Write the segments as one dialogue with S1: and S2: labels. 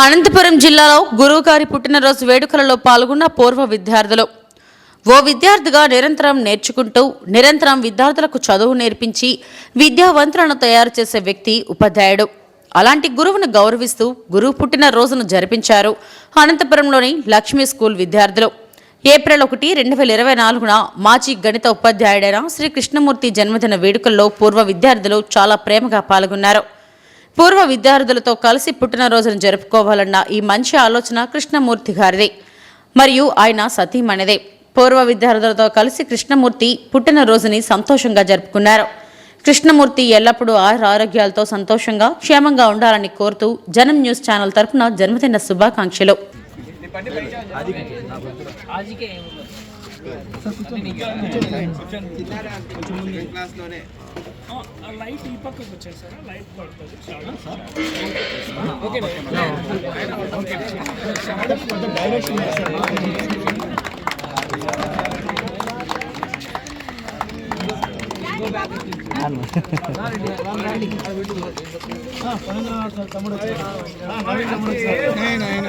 S1: అనంతపురం జిల్లాలో గురువుగారి పుట్టినరోజు వేడుకలలో పాల్గొన్న పూర్వ విద్యార్థులు. ఓ విద్యార్థిగా నిరంతరం నేర్చుకుంటూ నిరంతరం విద్యార్థులకు చదువు నేర్పించి విద్యావంతులను తయారు చేసే వ్యక్తి ఉపాధ్యాయుడు. అలాంటి గురువును గౌరవిస్తూ గురువు పుట్టినరోజును జరిపించారు అనంతపురంలోని లక్ష్మీ స్కూల్ విద్యార్థులు. ఏప్రిల్ ఒకటి రెండు వేల ఇరవై నాలుగున మాజీ గణిత ఉపాధ్యాయుడైన శ్రీ కృష్ణమూర్తి జన్మదిన వేడుకల్లో పూర్వ విద్యార్థులు చాలా ప్రేమగా పాల్గొన్నారు. పూర్వ విద్యార్థులతో కలిసి పుట్టినరోజును జరుపుకోవాలన్న ఈ మంచి ఆలోచన కృష్ణమూర్తి గారిదే. మరియు ఆయన సతీమణిదే. పూర్వ విద్యార్థులతో కలిసి కృష్ణమూర్తి పుట్టినరోజుని సంతోషంగా జరుపుకున్నారు. కృష్ణమూర్తి ఎల్లప్పుడూ ఆయుర ఆరోగ్యాలతో సంతోషంగా క్షేమంగా ఉండాలని కోరుతూ జనం న్యూస్ ఛానల్ తరపున జన్మదిన శుభాకాంక్షలు.
S2: లైట్ ఈ పక్కకు వచ్చేసారా లైట్ పడుతుంది
S3: తమ్ముడు చెప్పలేదు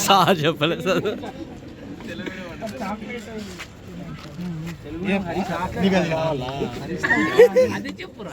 S3: సార్ చెప్పలే సార్ అది చెప్పురా